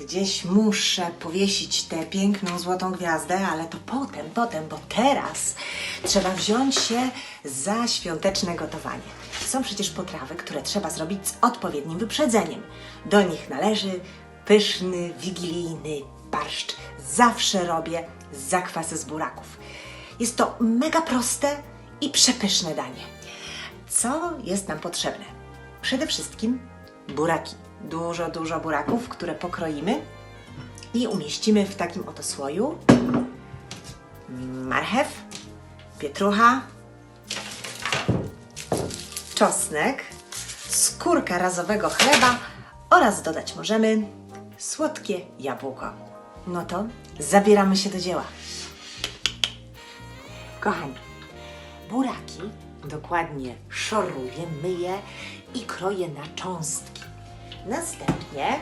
Gdzieś muszę powiesić tę piękną złotą gwiazdę, ale to potem, potem, bo teraz trzeba wziąć się za świąteczne gotowanie. Są przecież potrawy, które trzeba zrobić z odpowiednim wyprzedzeniem. Do nich należy pyszny, wigilijny barszcz. Zawsze robię zakwasy z buraków. Jest to mega proste i przepyszne danie. Co jest nam potrzebne? Przede wszystkim buraki. Dużo, dużo buraków, które pokroimy i umieścimy w takim oto słoju. Marchew, pietrucha, czosnek, skórka razowego chleba oraz dodać możemy słodkie jabłko. No to zabieramy się do dzieła. Kochani, buraki dokładnie szoruję, myję i kroję na cząstki. Następnie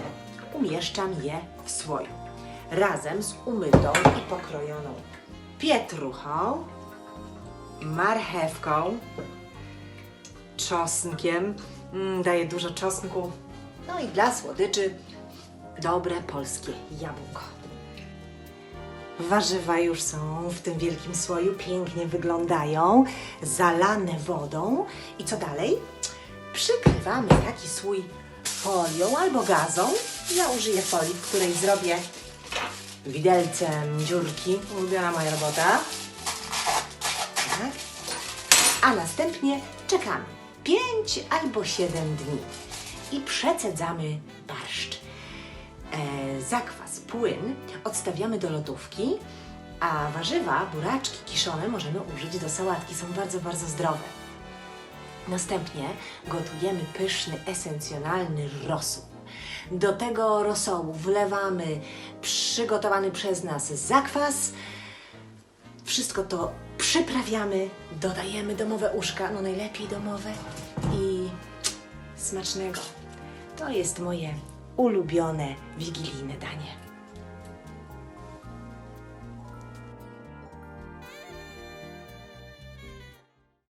umieszczam je w słoju razem z umytą i pokrojoną pietruchą, marchewką, czosnkiem. Mm, daję dużo czosnku. No i dla słodyczy dobre polskie jabłko. Warzywa już są w tym wielkim słoju, pięknie wyglądają, zalane wodą. I co dalej? Przykrywamy taki słój folią albo gazą. Ja użyję folii, w której zrobię widelcem dziurki. Ulubiona moja robota. Tak. A następnie czekamy 5 albo 7 dni i przecedzamy barszcz e, zakwas, płyn odstawiamy do lodówki, a warzywa, buraczki kiszone możemy użyć do sałatki. Są bardzo, bardzo zdrowe. Następnie gotujemy pyszny, esencjonalny rosół. Do tego rosołu wlewamy przygotowany przez nas zakwas. Wszystko to przyprawiamy, dodajemy domowe uszka, no najlepiej domowe i smacznego. To jest moje ulubione wigilijne danie.